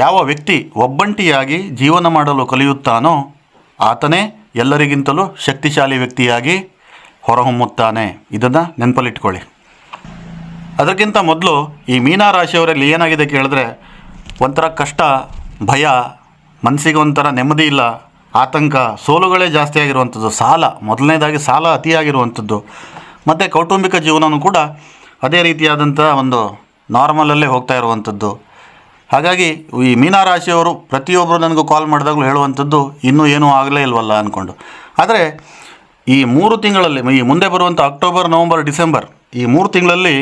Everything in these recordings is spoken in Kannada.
ಯಾವ ವ್ಯಕ್ತಿ ಒಬ್ಬಂಟಿಯಾಗಿ ಜೀವನ ಮಾಡಲು ಕಲಿಯುತ್ತಾನೋ ಆತನೇ ಎಲ್ಲರಿಗಿಂತಲೂ ಶಕ್ತಿಶಾಲಿ ವ್ಯಕ್ತಿಯಾಗಿ ಹೊರಹೊಮ್ಮುತ್ತಾನೆ. ಇದನ್ನು ನೆನಪಲ್ಲಿಟ್ಕೊಳ್ಳಿ. ಅದಕ್ಕಿಂತ ಮೊದಲು ಈ ಮೀನಾ ರಾಶಿಯವರಲ್ಲಿ ಏನಾಗಿದೆ ಕೇಳಿದ್ರೆ ಒಂಥರ ಕಷ್ಟ, ಭಯ ಮನಸ್ಸಿಗೆ ಒಂಥರ ನೆಮ್ಮದಿ ಇಲ್ಲ, ಆತಂಕ, ಸೋಲುಗಳೇ ಜಾಸ್ತಿ ಆಗಿರುವಂಥದ್ದು, ಸಾಲ, ಮೊದಲನೇದಾಗಿ ಸಾಲ ಅತಿಯಾಗಿರುವಂಥದ್ದು, ಮತ್ತು ಕೌಟುಂಬಿಕ ಜೀವನವೂ ಕೂಡ ಅದೇ ರೀತಿಯಾದಂಥ ಒಂದು ನಾರ್ಮಲಲ್ಲೇ ಹೋಗ್ತಾ ಇರುವಂಥದ್ದು. ಹಾಗಾಗಿ ಈ ಮೀನರಾಶಿಯವರು ಪ್ರತಿಯೊಬ್ಬರು ನನಗೂ ಕಾಲ್ ಮಾಡಿದಾಗಲೂ ಹೇಳುವಂಥದ್ದು ಇನ್ನೂ ಏನೂ ಆಗಲೇ ಇಲ್ವಲ್ಲ ಅಂದ್ಕೊಂಡು ಆದರೆ ಈ ಮೂರು ತಿಂಗಳಲ್ಲಿ, ಈ ಮುಂದೆ ಬರುವಂಥ ಅಕ್ಟೋಬರ್ ನವಂಬರ್ ಡಿಸೆಂಬರ್ ಈ ಮೂರು ತಿಂಗಳಲ್ಲಿ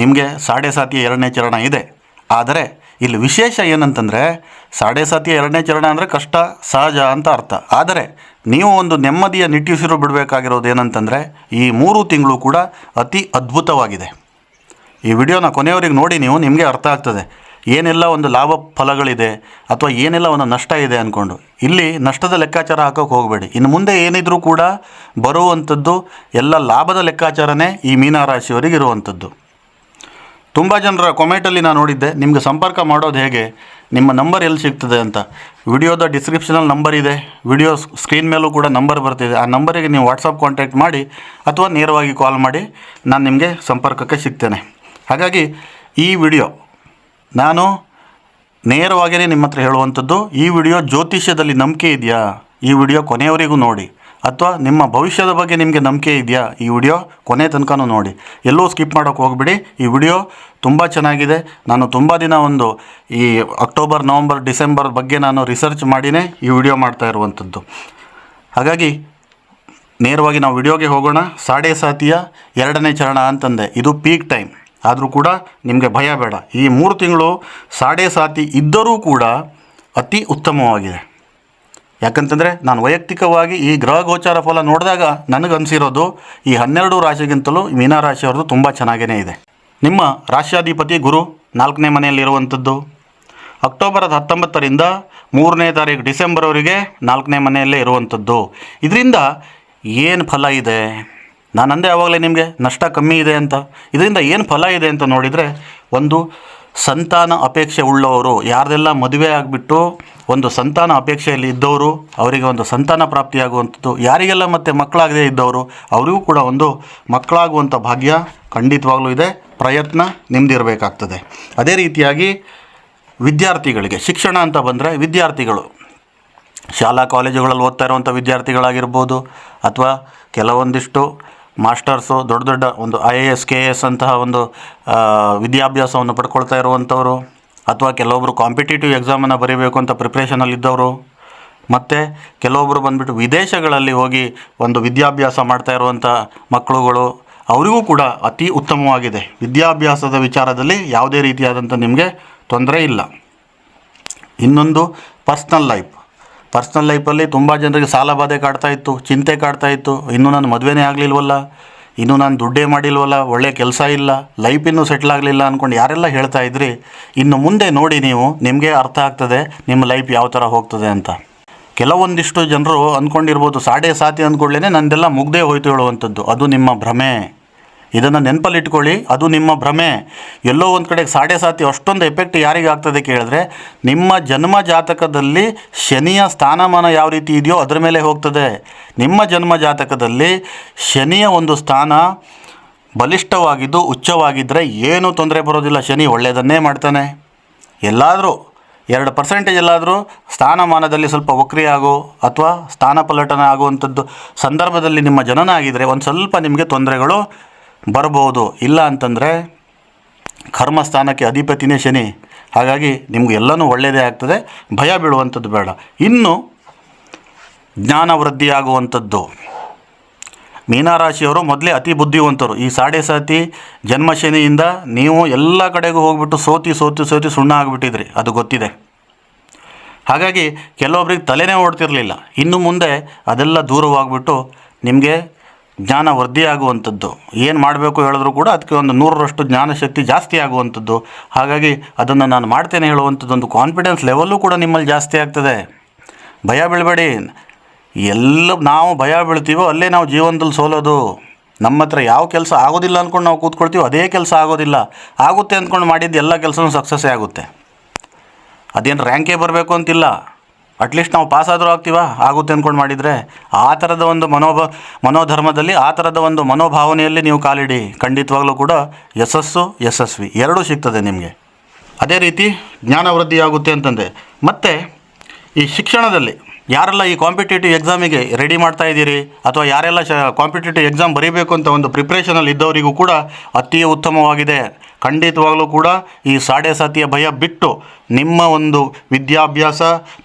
ನಿಮಗೆ ಸಾಡೆ ಸಾತಿಯ ಎರಡನೇ ಚರಣ ಇದೆ. ಆದರೆ ಇಲ್ಲಿ ವಿಶೇಷ ಏನಂತಂದರೆ ಸಾಡೆ ಸಾತಿಯ ಎರಡನೇ ಚರಣ ಅಂದರೆ ಕಷ್ಟ, ಸಹಜ ಅಂತ ಅರ್ಥ. ಆದರೆ ನೀವು ಒಂದು ನೆಮ್ಮದಿಯ ನಿಟ್ಟುಸಿರು ಬಿಡಬೇಕಾಗಿರೋದು ಏನಂತಂದರೆ ಈ ಮೂರು ತಿಂಗಳು ಕೂಡ ಅತಿ ಅದ್ಭುತವಾಗಿದೆ. ಈ ವಿಡಿಯೋನ ಕೊನೆಯವರಿಗೆ ನೋಡಿ ನೀವು, ನಿಮಗೆ ಅರ್ಥ ಆಗ್ತದೆ. ಏನೆಲ್ಲ ಒಂದು ಲಾಭ ಫಲಗಳಿದೆ ಅಥವಾ ಏನೆಲ್ಲ ಒಂದು ನಷ್ಟ ಇದೆ ಅಂದ್ಕೊಂಡು ಇಲ್ಲಿ ನಷ್ಟದ ಲೆಕ್ಕಾಚಾರ ಹಾಕೋಕೆ ಹೋಗಬೇಡಿ. ಇನ್ನು ಮುಂದೆ ಏನಿದ್ರೂ ಕೂಡ ಬರುವಂಥದ್ದು ಎಲ್ಲ ಲಾಭದ ಲೆಕ್ಕಾಚಾರನೇ ಈ ಮೀನರಾಶಿಯವರಿಗೆ ಇರುವಂಥದ್ದು. ತುಂಬ ಜನರ ಕೊಮೆಂಟಲ್ಲಿ ನಾನು ನೋಡಿದ್ದೆ, ನಿಮಗೆ ಸಂಪರ್ಕ ಮಾಡೋದು ಹೇಗೆ? ನಿಮ್ಮ ನಂಬರ್ ಎಲ್ಲಿ ಸಿಗ್ತದೆ ಅಂತ. ವಿಡಿಯೋದ ಡಿಸ್ಕ್ರಿಪ್ಷನಲ್ಲಿ ನಂಬರ್ ಇದೆ, ವಿಡಿಯೋ ಸ್ಕ್ರೀನ್ ಮೇಲೂ ಕೂಡ ನಂಬರ್ ಬರ್ತಿದೆ. ಆ ನಂಬರಿಗೆ ನೀವು ವಾಟ್ಸಪ್ ಕಾಂಟ್ಯಾಕ್ಟ್ ಮಾಡಿ ಅಥವಾ ನೇರವಾಗಿ ಕಾಲ್ ಮಾಡಿ, ನಾನು ನಿಮಗೆ ಸಂಪರ್ಕಕ್ಕೆ ಸಿಗ್ತೇನೆ. ಹಾಗಾಗಿ ಈ ವಿಡಿಯೋ ನಾನು ನೇರವಾಗಿಯೇ ನಿಮ್ಮ ಹತ್ರ ಹೇಳುವಂಥದ್ದು, ಈ ವಿಡಿಯೋ ಜ್ಯೋತಿಷ್ಯದಲ್ಲಿ ನಂಬಿಕೆ ಇದೆಯಾ? ಈ ವಿಡಿಯೋ ಕೊನೆಯವರೆಗೂ ನೋಡಿ. ಅಥವಾ ನಿಮ್ಮ ಭವಿಷ್ಯದ ಬಗ್ಗೆ ನಿಮಗೆ ನಂಬಿಕೆ ಇದೆಯಾ? ಈ ವಿಡಿಯೋ ಕೊನೆ ತನಕನೂ ನೋಡಿ. ಎಲ್ಲೂ ಸ್ಕಿಪ್ ಮಾಡೋಕೆ ಹೋಗ್ಬಿಡಿ. ಈ ವಿಡಿಯೋ ತುಂಬ ಚೆನ್ನಾಗಿದೆ. ನಾನು ತುಂಬ ದಿನ ಒಂದು ಈ ಅಕ್ಟೋಬರ್, ನವಂಬರ್, ಡಿಸೆಂಬರ್ ಬಗ್ಗೆ ನಾನು ರಿಸರ್ಚ್ ಮಾಡಿನೇ ಈ ವಿಡಿಯೋ ಮಾಡ್ತಾ ಇರುವಂಥದ್ದು. ಹಾಗಾಗಿ ನೇರವಾಗಿ ನಾವು ವಿಡಿಯೋಗೆ ಹೋಗೋಣ. ಸಾಡೆ ಸಾತಿಯ ಎರಡನೇ ಚರಣ ಅಂತಂದೆ. ಇದು ಪೀಕ್ ಟೈಮ್. ಆದರೂ ಕೂಡ ನಿಮಗೆ ಭಯ ಬೇಡ. ಈ ಮೂರು ತಿಂಗಳು ಸಾಡೆ ಸಾತಿ ಇದ್ದರೂ ಕೂಡ ಅತಿ ಉತ್ತಮವಾಗಿದೆ. ಯಾಕಂತಂದರೆ ನಾನು ವೈಯಕ್ತಿಕವಾಗಿ ಈ ಗ್ರಹ ಗೋಚಾರ ಫಲ ನೋಡಿದಾಗ ನನಗೆ ಅನಿಸಿರೋದು ಈ ಹನ್ನೆರಡು ರಾಶಿಗಿಂತಲೂ ಮೀನರಾಶಿಯವ್ರದ್ದು ತುಂಬ ಚೆನ್ನಾಗೇ ಇದೆ. ನಿಮ್ಮ ರಾಶ್ಯಾಧಿಪತಿ ಗುರು ನಾಲ್ಕನೇ ಮನೆಯಲ್ಲಿರುವಂಥದ್ದು. ಅಕ್ಟೋಬರ್ ಹತ್ತೊಂಬತ್ತರಿಂದ ಮೂರನೇ ತಾರೀಕು ಡಿಸೆಂಬರ್ವರೆಗೆ ನಾಲ್ಕನೇ ಮನೆಯಲ್ಲೇ ಇರುವಂಥದ್ದು. ಇದರಿಂದ ಏನು ಫಲ ಇದೆ? ನಾನು ಅಂದೆ ಆವಾಗಲೇ ನಿಮಗೆ ನಷ್ಟ ಕಮ್ಮಿ ಇದೆ ಅಂತ. ಇದರಿಂದ ಏನು ಫಲ ಇದೆ ಅಂತ ನೋಡಿದರೆ ಒಂದು ಸಂತಾನ ಅಪೇಕ್ಷೆ ಉಳ್ಳವರು, ಯಾರ್ದೆಲ್ಲ ಮದುವೆ ಆಗಿಬಿಟ್ಟು ಒಂದು ಸಂತಾನ ಅಪೇಕ್ಷೆಯಲ್ಲಿ ಇದ್ದವರು, ಅವರಿಗೆ ಒಂದು ಸಂತಾನ ಪ್ರಾಪ್ತಿಯಾಗುವಂಥದ್ದು ಯಾರಿಗೆಲ್ಲ ಮತ್ತೆ ಮಕ್ಕಳಾಗದೇ ಇದ್ದವರು, ಅವರಿಗೂ ಕೂಡ ಒಂದು ಮಕ್ಕಳಾಗುವಂಥ ಭಾಗ್ಯ ಖಂಡಿತವಾಗಲೂ ಇದೆ, ಪ್ರಯತ್ನ ನಿಮ್ದಿರಬೇಕಾಗ್ತದೆ. ಅದೇ ರೀತಿಯಾಗಿ ವಿದ್ಯಾರ್ಥಿಗಳಿಗೆ, ಶಿಕ್ಷಣ ಅಂತ ಬಂದರೆ ವಿದ್ಯಾರ್ಥಿಗಳು. ಶಾಲಾ, ಕಾಲೇಜುಗಳಲ್ಲಿ ಓದ್ತಾ ಇರುವಂಥ ವಿದ್ಯಾರ್ಥಿಗಳಾಗಿರ್ಬೋದು, ಅಥವಾ ಕೆಲವೊಂದಿಷ್ಟು ಮಾಸ್ಟರ್ಸು, ದೊಡ್ಡ ದೊಡ್ಡ ಒಂದು I A S, K S ಅಂತಹ ಒಂದು ವಿದ್ಯಾಭ್ಯಾಸವನ್ನು ಪಡ್ಕೊಳ್ತಾ ಇರುವಂಥವರು, ಅಥವಾ ಕೆಲವೊಬ್ಬರು ಕಾಂಪಿಟೇಟಿವ್ ಎಕ್ಸಾಮನ್ನು ಬರೀಬೇಕು ಅಂತ ಪ್ರಿಪ್ರೇಷನಲ್ಲಿದ್ದವರು ಮತ್ತು ಕೆಲವೊಬ್ಬರು ಬಂದುಬಿಟ್ಟು ವಿದೇಶಗಳಲ್ಲಿ ಹೋಗಿ ಒಂದು ವಿದ್ಯಾಭ್ಯಾಸ ಮಾಡ್ತಾ ಇರುವಂಥ ಮಕ್ಕಳುಗಳು ಅವರಿಗೂ ಕೂಡ ಅತಿ ಉತ್ತಮವಾಗಿದೆ. ವಿದ್ಯಾಭ್ಯಾಸದ ವಿಚಾರದಲ್ಲಿ ಯಾವುದೇ ರೀತಿಯಾದಂಥ ನಿಮಗೆ ತೊಂದರೆ ಇಲ್ಲ. ಇನ್ನೊಂದು ಪರ್ಸ್ನಲ್ ಲೈಫ್ ಪರ್ಸ್ನಲ್ ಲೈಫಲ್ಲಿ ತುಂಬ ಜನರಿಗೆ ಸಾಲ ಬಾಧೆ ಕಾಡ್ತಾ ಇತ್ತು, ಚಿಂತೆ ಕಾಡ್ತಾ ಇತ್ತು. ಇನ್ನೂ ನಾನು ಮದುವೆನೇ ಆಗಲಿಲ್ವಲ್ಲ? ಇನ್ನೂ ನಾನು ದುಡ್ಡೇ ಮಾಡಿಲ್ವಲ್ಲ? ಒಳ್ಳೆ ಕೆಲಸ ಇಲ್ಲ ಲೈಫ್ ಇನ್ನೂ ಸೆಟ್ಲ್ ಆಗಲಿಲ್ಲ ಅಂದ್ಕೊಂಡು ಯಾರೆಲ್ಲ ಹೇಳ್ತಾ ಇದ್ರಿ? ಇನ್ನು ಮುಂದೆ ನೋಡಿ ನೀವು, ನಿಮಗೆ ಅರ್ಥ ಆಗ್ತದೆ, ನಿಮ್ಮ ಲೈಫ್ ಯಾವ ಥರ ಹೋಗ್ತದೆ ಅಂತ. ಕೆಲವೊಂದಿಷ್ಟು ಜನರು ಅಂದ್ಕೊಂಡಿರ್ಬೋದು ಸಾಡೆ ಸಾತಿ ಅಂದ್ಕೊಳ್ಳೇ ನಂದೆಲ್ಲ ಮುಗ್ದೇ ಹೋಯ್ತು ಹೇಳುವಂಥದ್ದು. ಅದು ನಿಮ್ಮ ಭ್ರಮೆ. ಇದನ್ನು ನೆನಪಲ್ಲಿಟ್ಕೊಳ್ಳಿ. ಅದು ನಿಮ್ಮ ಭ್ರಮೆ. ಎಲ್ಲೋ ಒಂದು ಕಡೆ ಸಾಡೆ ಸಾತಿ ಅಷ್ಟೊಂದು ಎಫೆಕ್ಟ್ ಯಾರಿಗೆ ಆಗ್ತದೆ ಕೇಳಿದ್ರೆ, ನಿಮ್ಮ ಜನ್ಮ ಜಾತಕದಲ್ಲಿ ಶನಿಯ ಸ್ಥಾನಮಾನ ಯಾವ ರೀತಿ ಇದೆಯೋ ಅದರ ಮೇಲೆ ಹೋಗ್ತದೆ. ನಿಮ್ಮ ಜನ್ಮ ಜಾತಕದಲ್ಲಿ ಶನಿಯ ಒಂದು ಸ್ಥಾನ ಬಲಿಷ್ಠವಾಗಿದ್ದು ಉಚ್ಚವಾಗಿದ್ದರೆ ಏನೂ ತೊಂದರೆ ಬರೋದಿಲ್ಲ. ಶನಿ ಒಳ್ಳೆಯದನ್ನೇ ಮಾಡ್ತಾನೆ. ಎಲ್ಲಾದರೂ, ಎರಡು ಪರ್ಸೆಂಟೇಜ್ ಎಲ್ಲಾದರೂ ಸ್ಥಾನಮಾನದಲ್ಲಿ ಸ್ವಲ್ಪ ವಕ್ರಿ ಆಗೋ ಅಥವಾ ಸ್ಥಾನ ಪಲ್ಲಟನ ಆಗುವಂಥದ್ದು ಸಂದರ್ಭದಲ್ಲಿ ನಿಮ್ಮ ಜನನ ಆಗಿದ್ದರೆ ಒಂದು ಸ್ವಲ್ಪ ನಿಮಗೆ ತೊಂದರೆಗಳು ಬರ್ಬೋದು ಇಲ್ಲ ಅಂತಂದರೆ ಕರ್ಮಸ್ಥಾನಕ್ಕೆ ಅಧಿಪತಿನೇ ಶನಿ. ಹಾಗಾಗಿ ನಿಮ್ಗೆ ಎಲ್ಲನೂ ಒಳ್ಳೆಯದೇ ಆಗ್ತದೆ. ಭಯ ಬೀಳುವಂಥದ್ದು ಬೇಡ. ಇನ್ನು ಜ್ಞಾನ ವೃದ್ಧಿಯಾಗುವಂಥದ್ದು ಮೀನರಾಶಿಯವರು ಮೊದಲೇ ಅತಿ ಬುದ್ಧಿವಂತರು. ಈ ಸಾಡೆ ಸಾತಿ ಜನ್ಮಶನಿಯಿಂದ ನೀವು ಎಲ್ಲ ಕಡೆಗೂ ಹೋಗ್ಬಿಟ್ಟು ಸೋತಿ ಸೋತಿ ಸೋತಿ ಸುಣ್ಣ ಆಗಿಬಿಟ್ಟಿದ್ರಿ. ಅದು ಗೊತ್ತಿದೆ. ಹಾಗಾಗಿ ಕೆಲವೊಬ್ರಿಗೆ ತಲೆನೇ ಓಡ್ತಿರಲಿಲ್ಲ. ಇನ್ನು ಮುಂದೆ ಅದೆಲ್ಲ ದೂರವಾಗ್ಬಿಟ್ಟು ನಿಮಗೆ ಜ್ಞಾನ ವೃದ್ಧಿ ಆಗುವಂಥದ್ದು ಏನು ಮಾಡಬೇಕು ಹೇಳಿದ್ರು ಕೂಡ ಅದಕ್ಕೆ ಒಂದು ನೂರರಷ್ಟು ಜ್ಞಾನಶಕ್ತಿ ಜಾಸ್ತಿ ಆಗುವಂಥದ್ದು. ಹಾಗಾಗಿ ಅದನ್ನು ನಾನು ಮಾಡ್ತೇನೆ ಹೇಳುವಂಥದ್ದು ಒಂದು ಕಾನ್ಫಿಡೆನ್ಸ್ ಲೆವೆಲ್ಲೂ ಕೂಡ ನಿಮ್ಮಲ್ಲಿ ಜಾಸ್ತಿ ಆಗ್ತದೆ. ಭಯ ಬೀಳಬೇಡಿ. ಎಲ್ಲ ನಾವು ಭಯ ಬೀಳ್ತೀವೋ ಅಲ್ಲೇ ನಾವು ಜೀವನದಲ್ಲಿ ಸೋಲೋದು. ನಮ್ಮ ಹತ್ರ ಯಾವ ಕೆಲಸ ಆಗೋದಿಲ್ಲ ಅಂದ್ಕೊಂಡು ನಾವು ಕೂತ್ಕೊಳ್ತೀವೋ ಅದೇ ಕೆಲಸ ಆಗೋದಿಲ್ಲ. ಆಗುತ್ತೆ ಅಂದ್ಕೊಂಡು ಮಾಡಿದ್ದು ಎಲ್ಲ ಕೆಲಸನೂ ಸಕ್ಸಸ್ಸೇ ಆಗುತ್ತೆ. ಅದೇನು ರ್ಯಾಂಕೇ ಬರಬೇಕು ಅಂತಿಲ್ಲ. ಅಟ್ಲೀಸ್ಟ್ ನಾವು ಪಾಸ್ ಆದರೂ ಆಗ್ತೀವ? ಆಗುತ್ತೆ ಅಂದ್ಕೊಂಡು ಮಾಡಿದರೆ? ಆ ಥರದ ಒಂದು ಮನೋಭ, ಮನೋಧರ್ಮದಲ್ಲಿ ಆ ಥರದ ಒಂದು ಮನೋಭಾವನೆಯಲ್ಲಿ ನೀವು ಕಾಲಿಡಿ. ಖಂಡಿತವಾಗಲೂ ಕೂಡ ಯಶಸ್ಸು ಯಶಸ್ವಿ. ಎರಡೂ ಸಿಗ್ತದೆ ನಿಮಗೆ. ಅದೇ ರೀತಿ ಜ್ಞಾನ ವೃದ್ಧಿಯಾಗುತ್ತೆ ಅಂತಂದೆ ಮತ್ತು ಈ ಶಿಕ್ಷಣದಲ್ಲಿ ಯಾರೆಲ್ಲ ಈ ಕಾಂಪಿಟೇಟಿವ್ ಎಕ್ಸಾಮಿಗೆ ರೆಡಿ ಮಾಡ್ತಾ ಇದ್ದೀರಿ ಅಥವಾ ಯಾರೆಲ್ಲ ಶ ಕಾಂಪಿಟೇಟಿವ್ ಎಕ್ಸಾಮ್ ಬರೀಬೇಕು ಅಂತ ಒಂದು ಪ್ರಿಪ್ರೇಷನಲ್ಲಿ ಇದ್ದವರಿಗೂ ಕೂಡ ಅತಿ ಉತ್ತಮವಾಗಿದೆ. ಖಂಡಿತವಾಗಲೂ ಕೂಡ ಈ ಸಾಡೆ ಸಾತಿಯ ಭಯ ಬಿಟ್ಟು ನಿಮ್ಮ ಒಂದು ವಿದ್ಯಾಭ್ಯಾಸ,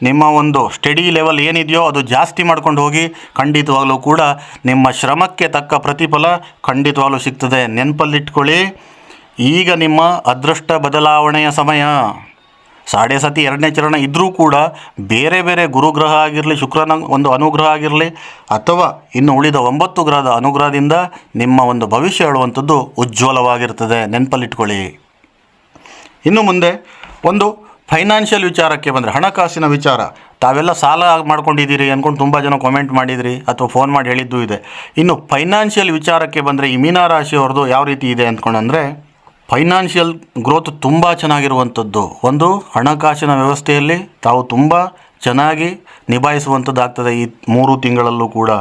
ನಿಮ್ಮ ಒಂದು ಸ್ಟಡಿ ಲೆವೆಲ್ ಏನಿದೆಯೋ ಅದು ಜಾಸ್ತಿ ಮಾಡ್ಕೊಂಡು ಹೋಗಿ ಖಂಡಿತವಾಗಲೂ ಕೂಡ ನಿಮ್ಮ ಶ್ರಮಕ್ಕೆ ತಕ್ಕ ಪ್ರತಿಫಲ ಖಂಡಿತವಾಗಲೂ ಸಿಗ್ತದೆ. ನೆನಪಲ್ಲಿಟ್ಕೊಳ್ಳಿ, ಈಗ ನಿಮ್ಮ ಅದೃಷ್ಟ ಬದಲಾವಣೆಯ ಸಮಯ. ಸಾಡೆ ಸತಿ ಎರಡನೇ ಚರಣ ಇದ್ದರೂ ಕೂಡ ಬೇರೆ ಬೇರೆ ಗುರುಗ್ರಹ ಆಗಿರಲಿ, ಶುಕ್ರನ ಒಂದು ಅನುಗ್ರಹ ಆಗಿರಲಿ, ಅಥವಾ ಇನ್ನು ಉಳಿದ ಒಂಬತ್ತು ಗ್ರಹದ ಅನುಗ್ರಹದಿಂದ ನಿಮ್ಮ ಒಂದು ಭವಿಷ್ಯ ಹೇಳುವಂಥದ್ದು ಉಜ್ವಲವಾಗಿರ್ತದೆ. ನೆನಪಲ್ಲಿಟ್ಕೊಳ್ಳಿ. ಇನ್ನು ಮುಂದೆ ಒಂದು ಫೈನಾನ್ಷಿಯಲ್ ವಿಚಾರಕ್ಕೆ ಬಂದರೆ, ಹಣಕಾಸಿನ ವಿಚಾರ. ತಾವೆಲ್ಲ ಸಾಲ ಮಾಡ್ಕೊಂಡಿದ್ದೀರಿ ಅಂದ್ಕೊಂಡು ತುಂಬ ಜನ ಕಾಮೆಂಟ್ ಮಾಡಿದ್ರಿ ಅಥವಾ ಫೋನ್ ಮಾಡಿ ಹೇಳಿದ್ದು ಇದೆ. ಇನ್ನು ಫೈನಾನ್ಷಿಯಲ್ ವಿಚಾರಕ್ಕೆ ಬಂದರೆ ಈ ಮೀನರಾಶಿಯವ್ರದ್ದು ಯಾವ ರೀತಿ ಇದೆ ಅಂದ್ಕೊಂಡಂದರೆ ಫೈನಾನ್ಷಿಯಲ್ ಗ್ರೋತ್ ತುಂಬ ಚೆನ್ನಾಗಿರುವಂಥದ್ದು. ಒಂದು, ಹಣಕಾಸಿನ ವ್ಯವಸ್ಥೆಯಲ್ಲಿ ತಾವು ತುಂಬ ಚೆನ್ನಾಗಿ ನಿಭಾಯಿಸುವಂಥದ್ದಾಗ್ತದೆ ಈ ಮೂರು ತಿಂಗಳಲ್ಲೂ ಕೂಡ.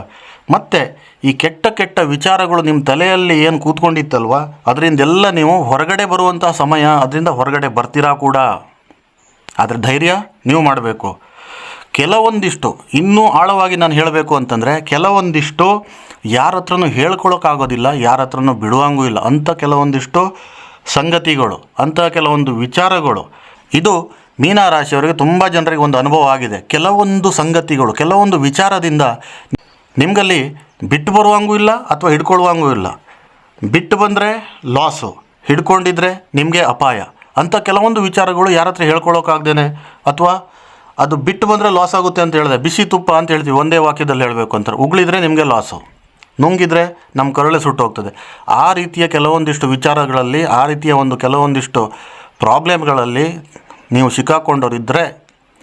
ಮತ್ತು, ಈ ಕೆಟ್ಟ ಕೆಟ್ಟ ವಿಚಾರಗಳು ನಿಮ್ಮ ತಲೆಯಲ್ಲಿ ಏನು ಕೂತ್ಕೊಂಡಿತ್ತಲ್ವ? ಅದರಿಂದೆಲ್ಲ ನೀವು ಹೊರಗಡೆ ಬರುವಂಥ ಸಮಯ ಅದರಿಂದ ಹೊರಗಡೆ ಬರ್ತೀರಾ ಕೂಡ? ಆದರೆ ಧೈರ್ಯ ನೀವು ಮಾಡಬೇಕು. ಕೆಲವೊಂದಿಷ್ಟು, ಇನ್ನೂ ಆಳವಾಗಿ ನಾನು ಹೇಳಬೇಕು ಅಂತಂದರೆ, ಕೆಲವೊಂದಿಷ್ಟು ಯಾರ ಹತ್ರನೂ ಹೇಳ್ಕೊಳ್ಳೋಕ್ಕಾಗೋದಿಲ್ಲ ಯಾರ ಹತ್ರನೂ ಬಿಡುವಂಗೂ ಇಲ್ಲ. ಅಂಥ ಕೆಲವೊಂದಿಷ್ಟು ಸಂಗತಿಗಳು ಅಂಥ ಕೆಲವೊಂದು ವಿಚಾರಗಳು. ಇದು ಮೀನರಾಶಿಯವರಿಗೆ ತುಂಬ ಜನರಿಗೆ ಒಂದು ಅನುಭವ ಆಗಿದೆ. ಕೆಲವೊಂದು ಸಂಗತಿಗಳು, ಕೆಲವೊಂದು ವಿಚಾರದಿಂದ ನಿಮಗಲ್ಲಿ ಬಿಟ್ಟು ಬರುವಂಗೂ ಇಲ್ಲ ಅಥವಾ ಹಿಡ್ಕೊಳ್ಳುವಂಗೂ ಇಲ್ಲ. ಬಿಟ್ಟು ಬಂದರೆ ಲಾಸು ಹಿಡ್ಕೊಂಡಿದ್ರೆ ನಿಮಗೆ ಅಪಾಯ. ಅಂತ ಕೆಲವೊಂದು ವಿಚಾರಗಳು ಯಾರ ಹತ್ರ ಹೇಳ್ಕೊಳ್ಳೋಕ್ಕಾಗ್ದೇನೆ ಅಥವಾ ಅದು ಬಿಟ್ಟು ಬಂದರೆ ಲಾಸ್ ಆಗುತ್ತೆ ಅಂತ ಹೇಳಿದೆ. ಬಿಸಿ ತುಪ್ಪ ಅಂತ ಹೇಳ್ತೀವಿ, ಒಂದೇ ವಾಕ್ಯದಲ್ಲಿ ಹೇಳಬೇಕು ಅಂತಾರೆ ಉಗುಳಿದ್ರೆ ನಿಮಗೆ ಲಾಸು ನುಂಗಿದ್ರೆ ನಮ್ಮ ಕರುಳೆ ಸುಟ್ಟೋಗ್ತದೆ ಆ ರೀತಿಯ ಕೆಲವೊಂದಿಷ್ಟು ವಿಚಾರಗಳಲ್ಲಿ, ಆ ರೀತಿಯ ಒಂದು ಕೆಲವೊಂದಿಷ್ಟು ಪ್ರಾಬ್ಲಮ್ಗಳಲ್ಲಿ ನೀವು ಸಿಕ್ಕಾಕೊಂಡವರಿದ್ದರೆ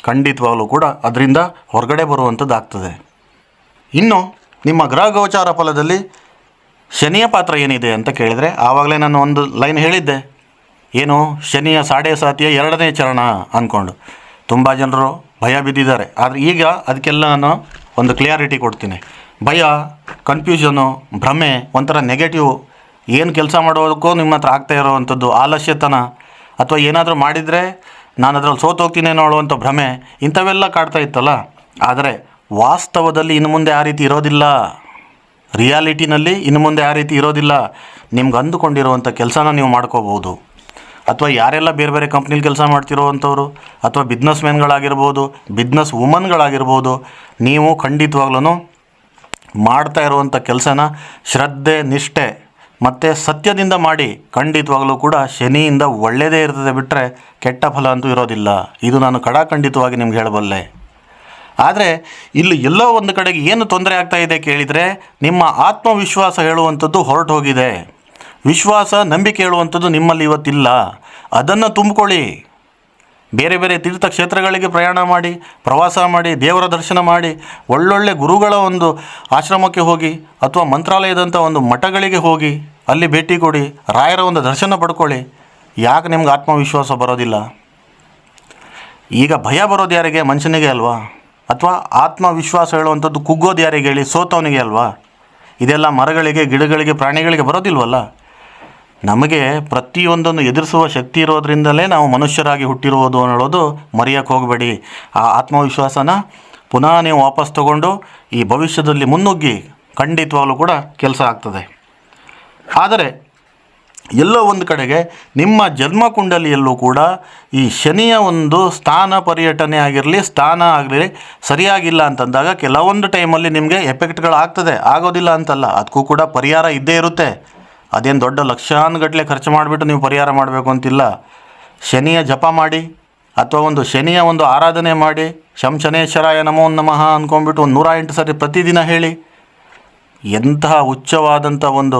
ಖಂಡಿತವಾಗಲೂ ಕೂಡ ಅದರಿಂದ ಹೊರಗಡೆ ಬರುವಂಥದ್ದಾಗ್ತದೆ ಇನ್ನು, ನಿಮ್ಮ ಗ್ರಹ ಗೋಚಾರ ಫಲದಲ್ಲಿ ಶನಿಯ ಪಾತ್ರ ಏನಿದೆ ಅಂತ ಕೇಳಿದರೆ, ಆವಾಗಲೇ ನಾನು ಒಂದು ಲೈನ್ ಹೇಳಿದ್ದೆ. ಏನು? ಶನಿಯ ಸಾಡೆ ಸಾತಿಯ ಎರಡನೇ ಚರಣ ಅಂದ್ಕೊಂಡು ತುಂಬ ಜನರು ಭಯ ಬಿದ್ದಿದ್ದಾರೆ. ಆದರೆ ಈಗ ಅದಕ್ಕೆಲ್ಲ ನಾನು ಒಂದು ಕ್ಲಿಯಾರಿಟಿ ಕೊಡ್ತೀನಿ. ಭಯ ಕನ್ಫ್ಯೂಷನು ಭ್ರಮೆ, ಒಂಥರ ನೆಗೆಟಿವ್ ಏನು ಕೆಲಸ ಮಾಡೋದಕ್ಕೂ ನಿಮ್ಮ ಹತ್ರ ಆಗ್ತಾ ಇರೋವಂಥದ್ದು ಆಲಸ್ಯತನ. ಅಥವಾ ಏನಾದರೂ ಮಾಡಿದರೆ ನಾನು ಅದರಲ್ಲಿ ಸೋತೋಗ್ತೀನಿ ಅನ್ನೋಳುವಂಥ ಭ್ರಮೆ, ಇಂಥವೆಲ್ಲ ಕಾಡ್ತಾ ಇತ್ತಲ್ಲ. ಆದರೆ ವಾಸ್ತವದಲ್ಲಿ ಇನ್ನು ಮುಂದೆ ಆ ರೀತಿ ಇರೋದಿಲ್ಲ. ರಿಯಾಲಿಟಿನಲ್ಲಿ ಇನ್ನು ಮುಂದೆ ಆ ರೀತಿ ಇರೋದಿಲ್ಲ. ನಿಮ್ಗೆ ಅಂದುಕೊಂಡಿರುವಂಥ ಕೆಲಸನ ನೀವು ಮಾಡ್ಕೋಬೋದು ಅಥವಾ ಯಾರೆಲ್ಲ ಬೇರೆ ಬೇರೆ ಕಂಪ್ನಿಲಿ ಕೆಲಸ ಮಾಡ್ತಿರೋ ಅಂಥವ್ರು ಅಥವಾ ಬಿಸ್ನೆಸ್ ಮ್ಯಾನ್ಗಳಾಗಿರ್ಬೋದು ಬಿಸ್ನೆಸ್ ವುಮನ್ಗಳಾಗಿರ್ಬೋದು ನೀವು ಖಂಡಿತವಾಗ್ಲೂ ಮಾಡ್ತಾ ಇರುವಂಥ ಕೆಲಸನ ಶ್ರದ್ಧೆ, ನಿಷ್ಠೆ ಮತ್ತು ಸತ್ಯದಿಂದ ಮಾಡಿ ಖಂಡಿತವಾಗಲೂ ಕೂಡ ಶನಿಯಿಂದ ಒಳ್ಳೆಯದೇ ಇರ್ತದೆ ಬಿಟ್ಟರೆ ಕೆಟ್ಟ ಫಲ ಅಂತೂ ಇರೋದಿಲ್ಲ. ಇದು ನಾನು ಕಡಾಖಂಡಿತವಾಗಿ ನಿಮ್ಗೆ ಹೇಳಬಲ್ಲೆ. ಆದರೆ ಇಲ್ಲಿ ಎಲ್ಲೋ ಒಂದು ಕಡೆಗೆ ಏನು ತೊಂದರೆ ಆಗ್ತಾ ಇದೆ ಕೇಳಿದರೆ ನಿಮ್ಮ ಆತ್ಮವಿಶ್ವಾಸ ಹೇಳುವಂಥದ್ದು ಹೊರಟು ಹೋಗಿದೆ ವಿಶ್ವಾಸ, ನಂಬಿಕೆ ಹೇಳುವಂಥದ್ದು ನಿಮ್ಮಲ್ಲಿ ಇವತ್ತಿಲ್ಲ. ಅದನ್ನು ತುಂಬಿಕೊಳ್ಳಿ. ಬೇರೆ ಬೇರೆ ತೀರ್ಥಕ್ಷೇತ್ರಗಳಿಗೆ ಪ್ರಯಾಣ ಮಾಡಿ, ಪ್ರವಾಸ ಮಾಡಿ, ದೇವರ ದರ್ಶನ ಮಾಡಿ, ಒಳ್ಳೊಳ್ಳೆ ಗುರುಗಳ ಒಂದು ಆಶ್ರಮಕ್ಕೆ ಹೋಗಿ ಅಥವಾ ಮಂತ್ರಾಲಯದಂಥ ಒಂದು ಮಠಗಳಿಗೆ ಹೋಗಿ ಅಲ್ಲಿ ಭೇಟಿ ಕೊಡಿ, ರಾಯರ ಒಂದು ದರ್ಶನ ಪಡ್ಕೊಳ್ಳಿ. ಯಾಕೆ ನಿಮ್ಗೆ ಆತ್ಮವಿಶ್ವಾಸ ಬರೋದಿಲ್ಲ? ಈಗ ಭಯ ಬರೋದು ಯಾರಿಗೆ? ಮನುಷ್ಯನಿಗೆ ಅಲ್ವಾ? ಅಥವಾ ಆತ್ಮವಿಶ್ವಾಸ ಹೇಳುವಂಥದ್ದು ಕುಗ್ಗೋದು ಯಾರಿಗೆ ಹೇಳಿ ಸೋತವನಿಗೆ ಅಲ್ವಾ? ಇದೆಲ್ಲ ಮರಗಳಿಗೆ, ಗಿಡಗಳಿಗೆ, ಪ್ರಾಣಿಗಳಿಗೆ ಬರೋದಿಲ್ವಲ್ಲ? ನಮಗೆ ಪ್ರತಿಯೊಂದನ್ನು ಎದುರಿಸುವ ಶಕ್ತಿ ಇರೋದ್ರಿಂದಲೇ ನಾವು ಮನುಷ್ಯರಾಗಿ ಹುಟ್ಟಿರುವುದು ಅನ್ನೋದು ಮರೆಯಕ್ಕೆ ಹೋಗಬೇಡಿ. ಆ ಆತ್ಮವಿಶ್ವಾಸನ ಪುನಃ ನೀವು ವಾಪಸ್ ತಗೊಂಡು ಈ ಭವಿಷ್ಯದಲ್ಲಿ ಮುನ್ನುಗ್ಗಿ ಖಂಡಿತವಾಗಲೂ ಕೂಡ ಕೆಲಸ ಆಗ್ತದೆ. ಆದರೆ ಎಲ್ಲೋ ಒಂದು ಕಡೆಗೆ ನಿಮ್ಮ ಜನ್ಮ ಕುಂಡಲಿಯಲ್ಲೂ ಕೂಡ ಈ ಶನಿಯ ಒಂದು ಸ್ಥಾನ ಪರ್ಯಟನೆ ಆಗಿರಲಿ, ಸ್ಥಾನ ಆಗಲಿ ಸರಿಯಾಗಿಲ್ಲ ಅಂತಂದಾಗ ಕೆಲವೊಂದು ಟೈಮಲ್ಲಿ ನಿಮಗೆ ಎಫೆಕ್ಟ್ಗಳು ಆಗ್ತದೆ ಆಗೋದಿಲ್ಲ ಅಂತಲ್ಲ. ಅದಕ್ಕೂ ಕೂಡ ಪರಿಹಾರ ಇದ್ದೇ ಇರುತ್ತೆ. ಅದೇನು ದೊಡ್ಡ ಲಕ್ಷಾನುಗಟ್ಟಲೆ ಖರ್ಚು ಮಾಡಿಬಿಟ್ಟು ನೀವು ಪರಿಹಾರ ಮಾಡಬೇಕು ಅಂತಿಲ್ಲ. ಶನಿಯ ಜಪ ಮಾಡಿ, ಅಥವಾ ಒಂದು ಶನಿಯ ಒಂದು ಆರಾಧನೆ ಮಾಡಿ, ಶಂ ಶನೇಶ್ವರಾಯ ನಮೋ ನಮಃ ಅಂದ್ಕೊಂಡ್ಬಿಟ್ಟು ಒಂದು ನೂರ ಎಂಟು ಸರಿ ಪ್ರತಿದಿನ ಹೇಳಿ. ಎಂತಹ ಉಚ್ಚವಾದಂಥ ಒಂದು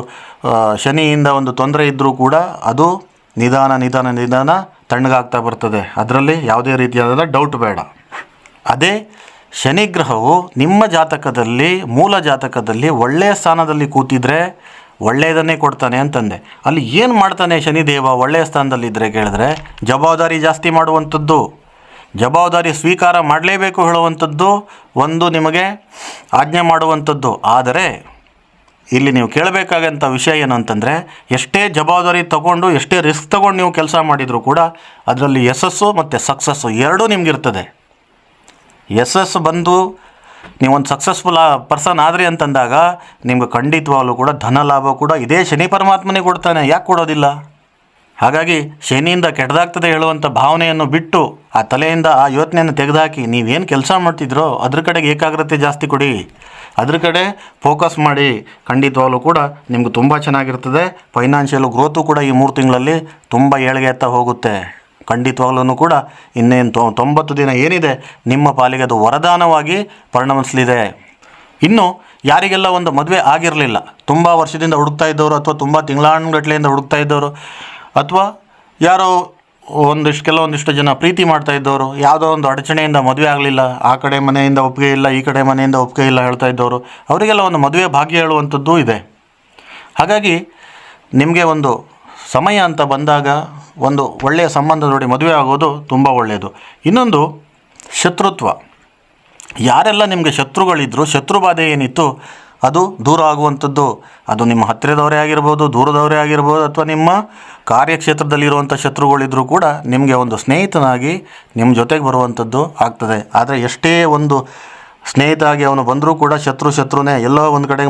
ಶನಿಯಿಂದ ಒಂದು ತೊಂದರೆ ಇದ್ದರೂ ಕೂಡ ಅದು ನಿಧಾನ ನಿಧಾನ ನಿಧಾನ ತಣ್ಣಗಾಗ್ತಾ ಬರ್ತದೆ. ಅದರಲ್ಲಿ ಯಾವುದೇ ರೀತಿಯಾದ ಡೌಟ್ ಬೇಡ. ಅದೇ ಶನಿಗ್ರಹವು ನಿಮ್ಮ ಜಾತಕದಲ್ಲಿ, ಮೂಲ ಜಾತಕದಲ್ಲಿ ಒಳ್ಳೆಯ ಸ್ಥಾನದಲ್ಲಿ ಕೂತಿದ್ರೆ ಒಳ್ಳೆಯದನ್ನೇ ಕೊಡ್ತಾನೆ ಅಂತಂದೆ. ಅಲ್ಲಿ ಏನು ಮಾಡ್ತಾನೆ ಶನಿದೇವ ಒಳ್ಳೆಯ ಸ್ಥಾನದಲ್ಲಿದ್ದರೆ ಕೇಳಿದ್ರೆ, ಜವಾಬ್ದಾರಿ ಜಾಸ್ತಿ ಮಾಡುವಂಥದ್ದು, ಜವಾಬ್ದಾರಿ ಸ್ವೀಕಾರ ಮಾಡಲೇಬೇಕು ಹೇಳುವಂಥದ್ದು, ಒಂದು ನಿಮಗೆ ಆಜ್ಞೆ ಮಾಡುವಂಥದ್ದು. ಆದರೆ, ಇಲ್ಲಿ ನೀವು ಕೇಳಬೇಕಾಗಂಥ ವಿಷಯ ಏನು ಅಂತಂದರೆ, ಎಷ್ಟೇ ಜವಾಬ್ದಾರಿ ತಗೊಂಡು, ಎಷ್ಟೇ ರಿಸ್ಕ್ ತಗೊಂಡು ನೀವು ಕೆಲಸ ಮಾಡಿದರೂ ಕೂಡ, ಅದರಲ್ಲಿ ಯಶಸ್ಸು ಮತ್ತು ಸಕ್ಸಸ್ಸು ಎರಡೂ ನಿಮಗಿರ್ತದೆ. ಯಶಸ್ಸು ಬಂದು ನೀವೊಂದು ಸಕ್ಸಸ್ಫುಲ್ ಪರ್ಸನ್ ಆದ್ರಿ ಅಂತಂದಾಗ, ನಿಮ್ಗೆ ಖಂಡಿತವಾಗ್ಲೂ ಕೂಡ ಧನ ಲಾಭ ಕೂಡ ಇದೇ ಶನಿ ಪರಮಾತ್ಮನೇ ಕೊಡ್ತಾನೆ. ಯಾಕೆ ಕೊಡೋದಿಲ್ಲ? ಹಾಗಾಗಿ ಶನಿಯಿಂದ ಕೆಟ್ಟದಾಗ್ತದೆ ಹೇಳುವಂಥ ಭಾವನೆಯನ್ನು ಬಿಟ್ಟು ಆ ತಲೆಯಿಂದ ಆ ಯೋಚನೆಯನ್ನು ತೆಗೆದುಹಾಕಿ ನೀವೇನು ಕೆಲಸ ಮಾಡ್ತಿದ್ರೋ ಅದ್ರ ಕಡೆಗೆ ಏಕಾಗ್ರತೆ ಜಾಸ್ತಿ ಕೊಡಿ. ಅದ್ರ ಕಡೆ ಫೋಕಸ್ ಮಾಡಿ ಖಂಡಿತವಾಗ್ಲೂ ಕೂಡ ನಿಮ್ಗೆ ತುಂಬ ಚೆನ್ನಾಗಿರ್ತದೆ. ಫೈನಾನ್ಷಿಯಲ್ ಗ್ರೋತು ಕೂಡ ಈ ಮೂರು ತಿಂಗಳಲ್ಲಿ ತುಂಬ ಏಳಿಗೆ ಹೋಗುತ್ತೆ. ಖಂಡಿತವಾಗ್ಲೂ ಕೂಡ ಇನ್ನೇನು ತೊ, ತೊಂಬತ್ತು ದಿನ ಏನಿದೆ, ನಿಮ್ಮ ಪಾಲಿಗೆ ಅದು ವರದಾನವಾಗಿ ಪರಿಣಮಿಸಲಿದೆ. ಇನ್ನು ಯಾರಿಗೆಲ್ಲ ಒಂದು ಮದುವೆ ಆಗಿರಲಿಲ್ಲ, ತುಂಬ ವರ್ಷದಿಂದ ಹುಡುಕ್ತಾ ಇದ್ದವರು ಅಥವಾ ತುಂಬ ತಿಂಗಳಾನುಗಟ್ಲೆಯಿಂದ ಹುಡುಕ್ತಾ ಇದ್ದವರು, ಅಥವಾ ಯಾರೋ ಒಂದಿಷ್ಟು, ಕೆಲವೊಂದಿಷ್ಟು ಜನ ಪ್ರೀತಿ ಮಾಡ್ತಾ ಇದ್ದವರು, ಯಾವುದೋ ಒಂದು ಅಡಚಣೆಯಿಂದ ಮದುವೆ ಆಗಲಿಲ್ಲ, ಆ ಕಡೆ ಮನೆಯಿಂದ ಒಪ್ಪಿಗೆ ಇಲ್ಲ, ಈ ಕಡೆ ಮನೆಯಿಂದ ಒಪ್ಪಿಗೆ ಇಲ್ಲ ಹೇಳ್ತಾ ಇದ್ದವರು, ಅವರಿಗೆಲ್ಲ ಒಂದು ಮದುವೆ ಭಾಗ್ಯ ಹೇಳುವಂಥದ್ದು ಇದೆ. ಹಾಗಾಗಿ ನಿಮಗೆ ಒಂದು ಸಮಯ ಅಂತ ಬಂದಾಗ ಒಂದು ಒಳ್ಳೆಯ ಸಂಬಂಧ ನೋಡಿ ಮದುವೆ ಆಗೋದು ತುಂಬ ಒಳ್ಳೆಯದು. ಇನ್ನೊಂದು ಶತ್ರುತ್ವ. ಯಾರೆಲ್ಲ ನಿಮಗೆ ಶತ್ರುಗಳಿದ್ದರೂ ಶತ್ರು ಬಾಧೆ ಏನಿತ್ತು, ಅದು ದೂರ ಆಗುವಂಥದ್ದು. ಅದು ನಿಮ್ಮ ಹತ್ತಿರದವರೇ ಆಗಿರ್ಬೋದು, ದೂರದವರೇ ಆಗಿರ್ಬೋದು, ಅಥವಾ ನಿಮ್ಮ ಕಾರ್ಯಕ್ಷೇತ್ರದಲ್ಲಿರುವಂಥ ಶತ್ರುಗಳಿದ್ದರೂ ಕೂಡ ನಿಮಗೆ ಒಂದು ಸ್ನೇಹಿತನಾಗಿ ನಿಮ್ಮ ಜೊತೆಗೆ ಬರುವಂಥದ್ದು ಆಗ್ತದೆ. ಆದರೆ ಎಷ್ಟೇ ಒಂದು ಸ್ನೇಹಿತ ಆಗಿ ಅವನು ಬಂದರೂ ಕೂಡ ಶತ್ರು ಶತ್ರುನೇ ಎಲ್ಲೋ ಒಂದು ಕಡೆ